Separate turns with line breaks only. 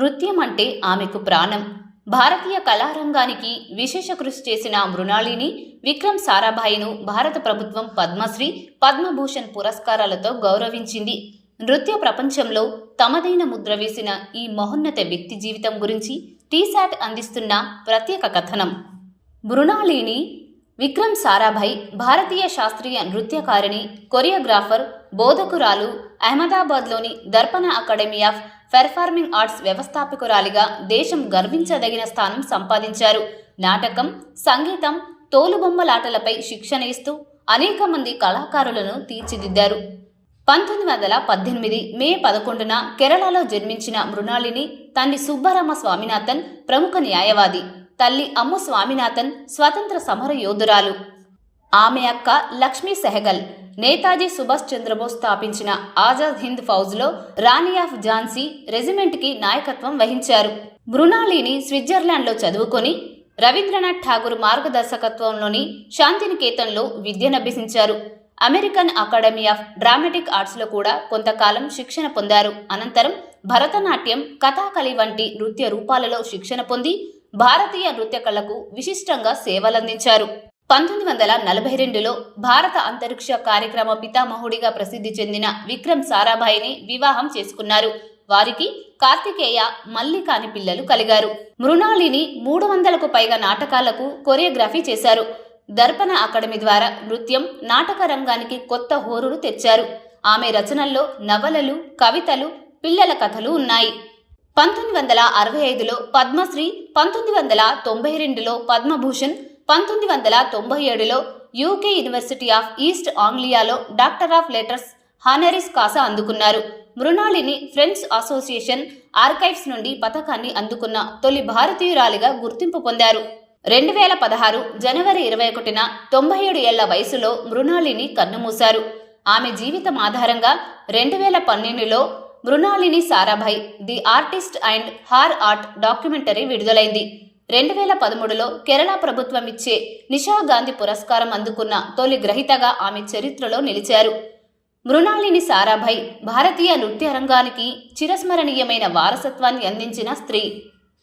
నృత్యం అంటే ఆమెకు ప్రాణం. భారతీయ కళారంగానికి విశేష కృషి చేసిన మృణాళిని విక్రమ్ సారాభాయిను భారత ప్రభుత్వం పద్మశ్రీ పద్మభూషణ్ పురస్కారాలతో గౌరవించింది. నృత్య ప్రపంచంలో తమదైన ముద్ర వేసిన ఈ మహోన్నత వ్యక్తి జీవితం గురించి టీశాట్ అందిస్తున్న ప్రత్యేక కథనం. మృణాళిని విక్రమ్ సారాభాయ్ భారతీయ శాస్త్రీయ నృత్యకారిణి కొరియోగ్రాఫర్ బోధకురాలు అహ్మదాబాద్లోని Darpana Academy of Performing Arts వ్యవస్థాపకురాలిగా దేశం గర్వించదగిన స్థానం సంపాదించారు. నాటకం సంగీతం తోలుబొమ్మలాటలపై శిక్షణ ఇస్తూ అనేక మంది కళాకారులను తీర్చిదిద్దారు. పంతొమ్మిది వందల పద్దెనిమిది మే పదకొండున కేరళలో జన్మించిన మృణాళిని తండ్రి సుబ్బరామ స్వామినాథన్ ప్రముఖ న్యాయవాది తల్లి అమ్ము స్వామినాథన్ స్వతంత్ర సమర యోధురాలు ఆమె అక్క లక్ష్మీ సెహగల్ నేతాజీ సుభాష్ చంద్రబోస్ స్థాపించిన ఆజాద్ హింద్ ఫౌజ్లో రాణి ఆఫ్ ఝాన్సీ రెజిమెంట్కి నాయకత్వం వహించారు. మృణాళిని స్విట్జర్లాండ్లో చదువుకొని రవీంద్రనాథ్ ఠాగూర్ మార్గదర్శకత్వంలోని శాంతినికేతన్లో విద్యనభ్యసించారు అమెరికన్ అకాడమీ ఆఫ్ డ్రామాటిక్ ఆర్ట్స్లో కూడా కొంతకాలం శిక్షణ పొందారు. అనంతరం భరతనాట్యం కథాకళి వంటి నృత్య రూపాలలో శిక్షణ పొంది భారతీయ నృత్య కళకు విశిష్టంగా సేవలందించారు. పంతొమ్మిది వందల నలభై రెండులో భారత అంతరిక్ష కార్యక్రమ పితామహుడిగా ప్రసిద్ధి చెందిన విక్రమ్ సారాభాయిని వివాహం చేసుకున్నారు. వారికి కార్తికేయ మల్లిక అని పిల్లలు కలిగారు. మృణాళిని మూడు వందలకు పైగా నాటకాలకు కొరియోగ్రఫీ చేశారు. దర్పణ అకాడమీ ద్వారా నృత్యం నాటక రంగానికి కొత్త హోరును తెచ్చారు. ఆమె రచనల్లో నవలలు కవితలు పిల్లల కథలు ఉన్నాయి. పంతొమ్మిది వందల అరవై ఐదులో పద్మశ్రీ పంతొమ్మిది వందల తొంభై రెండులో పద్మభూషణ్ పంతొమ్మిది వందల తొంభై ఏడులో యూకే యూనివర్సిటీ ఆఫ్ ఈస్ట్ ఆంగ్లియాలో డాక్టర్ ఆఫ్ లెటర్స్ హానరిస్ కాసా అందుకున్నారు. మృణాళిని ఫ్రెండ్స్ అసోసియేషన్ ఆర్కైవ్స్ నుండి పథకాన్ని అందుకున్న తొలి భారతీయురాలిగా గుర్తింపు పొందారు. రెండు వేల పదహారు జనవరి ఇరవై ఒకటిన తొంభై ఏడు ఏళ్ళ వయసులో మృణాళిని కన్నుమూశారు. ఆమె జీవితం ఆధారంగా రెండు వేల పన్నెండులో Mrinalini Sarabhai the artist and her art documentary విడుదలైంది. రెండు వేల పదమూడులో కేరళ ప్రభుత్వం ఇచ్చే నిషా గాంధీ పురస్కారం అందుకున్న తొలి గ్రహీతగా ఆమె చరిత్రలో నిలిచారు. మృణాళిని సారాభాయ్ భారతీయ నృత్య రంగానికి చిరస్మరణీయమైన వారసత్వాన్ని అందించిన స్త్రీ.